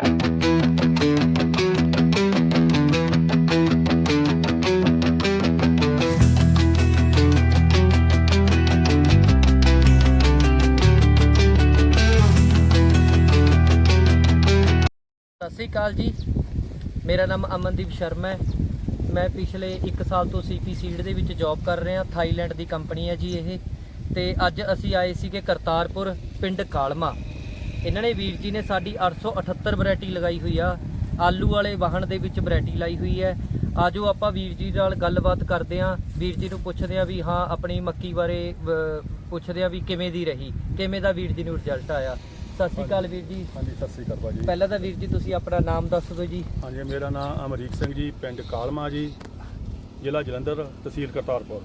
ਸਤਿ ਸ੍ਰੀ ਅਕਾਲ ਜੀ। ਮੇਰਾ ਨਾਮ ਅਮਨਦੀਪ ਸ਼ਰਮਾ ਹੈ। ਮੈਂ ਪਿਛਲੇ 1 ਸਾਲ ਤੋਂ ਸੀਪੀ ਸੀਡ ਦੇ ਵਿੱਚ ਜੌਬ ਕਰ ਰਿਹਾ, ਥਾਈਲੈਂਡ ਦੀ ਕੰਪਨੀ ਹੈ ਜੀ ਇਹ। ਤੇ ਅੱਜ ਅਸੀਂ ਆਏ ਸੀਗੇ ਕਰਤਾਰਪੁਰ, ਪਿੰਡ ਕਾਲਮਾ। ਇਹਨਾਂ ਨੇ ਵੀਰ ਜੀ ਨੇ ਸਾਡੀ 878 ਵੈਰਾਈਟੀ ਲਗਾਈ ਹੋਈ ਆ। ਆਲੂ ਵਾਲੇ ਵਾਹਣ ਦੇ ਵਿੱਚ ਵੈਰਾਈਟੀ ਲਾਈ ਹੋਈ ਹੈ। ਆਜੋ ਆਪਾਂ ਵੀਰ ਜੀ ਨਾਲ ਗੱਲਬਾਤ ਕਰਦੇ ਆਂ ਵੀਰ ਜੀ ਨੂੰ ਪੁੱਛਦੇ ਆਂ ਵੀ ਹਾਂ ਆਪਣੀ ਮੱਕੀ ਬਾਰੇ ਪੁੱਛਦੇ ਆਂ ਵੀ ਕਿਵੇਂ ਦੀ ਰਹੀ ਕਿਵੇਂ ਦਾ ਵੀਰ ਜੀ ਨੂੰ ਰਿਜ਼ਲਟ ਆਇਆ। ਸਤਿ ਸ੍ਰੀ ਅਕਾਲ ਵੀਰ ਜੀ। ਹਾਂਜੀ ਸਤਿ ਸ੍ਰੀ ਅਕਾਲ ਭਾਜੀ। ਪਹਿਲਾਂ ਤਾਂ ਵੀਰ ਜੀ ਤੁਸੀਂ ਆਪਣਾ ਨਾਮ ਦੱਸ ਦਿਓ ਜੀ। ਹਾਂਜੀ ਮੇਰਾ ਨਾਮ ਅਮਰੀਕ ਸਿੰਘ ਜੀ ਪਿੰਡ ਕਾਲਮਾ ਜੀ ਜ਼ਿਲ੍ਹਾ ਜਲੰਧਰ ਤਹਿਸੀਲ ਕਰਤਾਰਪੁਰ।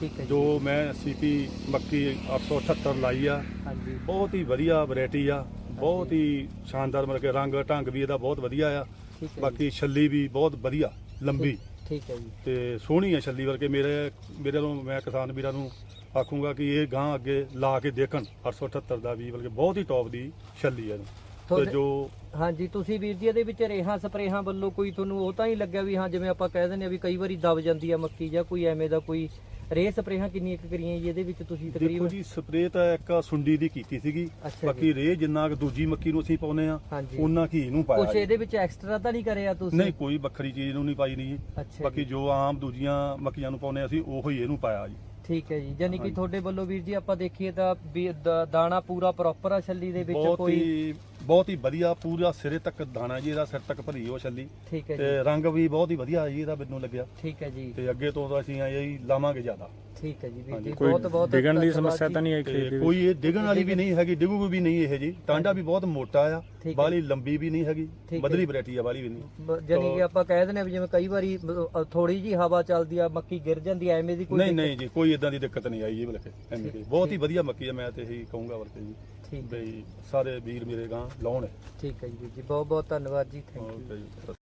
ਠੀਕ ਹੈ ਜੋ। ਮੈਂ ਸੀਪੀ ਮੱਕੀ 878 ਲਾਈ ਆ। ਹਾਂਜੀ। ਬਹੁਤ ਹੀ ਵਧੀਆ ਵੈਰਾਈਟੀ ਆ। ਬਹੁਤ ਹੀ ਸ਼ਾਨਦਾਰ ਮਤਲਬ ਕਿ ਰੰਗ ਢੰਗ ਵੀ ਇਹਦਾ ਬਹੁਤ ਵਧੀਆ ਆ ਠੀਕ ਹੈ ਜੀ। ਬਾਕੀ ਛੱਲੀ ਵੀ ਬਹੁਤ ਵਧੀਆ ਲੰਬੀ ਠੀਕ ਹੈ ਜੀ ਤੇ ਸੋਹਣੀ ਆ ਛੱਲੀ ਵਰਗੇ ਮੇਰੇ ਮੇਰੇ ਨੂੰ ਮੈਂ ਕਿਸਾਨ ਵੀਰਾਂ ਨੂੰ ਆਖੂੰਗਾ ਕਿ ਇਹ ਗਾਂ ਅੱਗੇ ਲਾ ਕੇ ਦੇਖਣ 878 ਦਾ ਵੀ ਬਲਕਿ ਬਹੁਤ ਹੀ ਟੌਪ ਦੀ ਛੱਲੀ ਆ ਇਹਨੂੰ। ਤੇ ਤੁਹਾਡੇ- ਜੋ ਹਾਂਜੀ ਤੁਸੀਂ ਵੀਰ ਜੀ ਇਹਦੇ ਵਿੱਚ ਰੇਹਾਂ ਸਪਰੇਹਾਂ ਵੱਲੋਂ ਕੋਈ ਤੁਹਾਨੂੰ ਉਹ ਤਾਂ ਹੀ ਲੱਗਿਆ ਵੀ ਹਾਂ ਜਿਵੇਂ ਆਪਾਂ ਕਹਿ ਦਿੰਦੇ ਆ ਵੀ ਕਈ ਵਾਰੀ ਦਬ ਜਾਂਦੀ ਆ ਮੱਕੀ ਜਾਂ ਕੋਈ ਐਵੇਂ ਦਾ ਕੋਈ ਰੇ ਸਪਰੇਹਾਂ ਕਿੰਨੀਆਂ ਕੁ ਕਰੀਆਂ ਜੀ? ਇਹਦੇ ਵਿੱਚ ਤੁਸੀਂ ਦੇਖੋ ਤਕਰੀਬਨ ਜੀ ਸਪਰੇਅ ਤਾਂ ਇੱਕ ਸੁੰਡੀ ਦੀ ਕੀਤੀ ਸੀਗੀ। ਅੱਛਾ ਬਾਕੀ ਰੇ ਜਿੰਨਾ ਕੁ ਦੂਜੀ ਮੱਕੀ ਨੂੰ ਅਸੀਂ ਪਾਉਨੇ ਆ ਹਾਂਜੀ। ਉਹਨਾਂ ਕੀ ਇਹਨੂੰ ਪਾਇਆ ਕੁਛ ਜੀ। ਇਹਦੇ ਵਿੱਚ ਐਕਸਟਰਾ ਤਾਂ ਨਹੀਂ ਕਰਿਆ ਤੁਸੀਂ? ਨਹੀਂ ਕੋਈ ਵੱਖਰੀ ਚੀਜ਼ ਨੂੰ ਨਹੀਂ ਪਾਈ ਨਹੀਂ ਜੀ। ਅੱਛਾ ਬਾਕੀ ਜੀ ਜੋ ਆਮ ਦੂਜੀਆਂ ਮੱਕੀਆਂ ਨੂੰ ਪਾਉਨੇ ਅਸੀਂ ਉਹੋ ਹੀ ਇਹਨੂੰ ਪਾਇਆ ਜੀ। ਠੀਕ ਹੈ ਜੀ। ਯਾਨੀ ਕਿ ਹਾਂਜੀ। ਤੁਹਾਡੇ ਵੱਲੋਂ ਵੀਰ ਜੀ ਆਪਾਂ ਦੇਖੀਏ ਤਾਂ ਵੀ ਦ- ਦਾਣਾ ਪੂਰਾ ਪ੍ਰੋਪਰ ਆ ਛੱਲੀ ਦੇ ਵਿੱਚ ਬਹੁਤ ਕੋਈ? ਹੀ ਬਹੁਤ ਹੀ ਵਧੀਆ ਪੂਰਾ ਸਿਰੇ ਤੱਕ ਦਾਣਾ ਜੀ ਇਹਦਾ ਸਿਰ ਤੱਕ ਭਰੀ ਉਹ ਛੱਲੀ। ਠੀਕ ਹੈ ਤੇ ਰੰਗ ਵੀ ਬਹੁਤ ਹੀ ਵਧੀਆ ਜੀ ਇਹਦਾ ਮੈਨੂੰ ਲੱਗਿਆ। ਠੀਕ ਹੈ ਜੀ। ਤੇ ਅੱਗੇ ਤੋਂ ਤਾਂ ਅਸੀਂ ਇਹ ਹੀ ਲਾਵਾਂਗੇ ਜ਼ਿਆਦਾ। ਠੀਕ ਹੈ ਜੀ ਵੀਰ ਜੀ ਕੋਈ ਬਹੁਤ ਬਹੁਤ ਡਿੱਗਣ ਦੀ ਸਮੱਸਿਆ। ਤਾਂ ਨਹੀਂ ਆਈ ਤੇ ਖੇਤ ਦੇ ਵਿੱਚ ਕੋਈ ਇਹ ਡਿੱਗਣ ਵਾਲੀ ਵੀ ਨਹੀਂ ਹੈਗੀ ਡਿੱਗੂ ਵੀ ਨਹੀਂ ਇਹ ਜੀ। ਟਾਂਡਾ ਵੀ ਬਹੁਤ ਮੋਟਾ ਆ ਹੈ। ਬਾਲੀ ਲੰਬੀ ਵੀ ਨਹੀਂ ਹੈਗੀ ਹੈ। ਬਦਲੀ ਵੈਰਾਈਟੀ ਆ ਬਾਲੀ ਵੀ ਨਹੀਂ। ਜਾਣੀ ਕਿ ਆਪਾਂ ਕਹਿ ਦਿੰਦੇ ਆ ਵੀ ਜਿਵੇਂ ਕਈ ਵਾਰੀ ਥੋੜੀ ਜੀ ਹਵਾ ਚੱਲਦੀ ਆ ਮੱਕੀ ਗਿਰ ਜਾਂਦੀ ਐਵੇਂ ਦੀ ਕੋਈ ਨਹੀਂ ਨਹੀਂ ਜੀ ਕੋਈ ਇਦਾਂ ਦੀ ਦਿੱਕਤ ਨਹੀਂ ਆਈ ਜੀ ਬਲਕਿ ਐਵੇਂ ਦੀ ਬਹੁਤ ਹੀ। ਵਧੀਆ ਮੱਕੀ ਆ ਮੈਂ ਤੇ ਇਹੀ ਕਹੂੰਗਾ ਬਲਕਿ ਜੀ। ਠੀਕ ਹੈ। ਬਈ ਸਾਰੇ ਵੀਰ ਮੇਰੇ ਗਾਂ ਲਾਉਣ। ਠੀਕ ਹੈ ਜੀ ਜੀ ਬਹੁਤ ਬਹੁਤ ਧੰਨਵਾਦ ਜੀ ਥੈਂਕ ਯੂ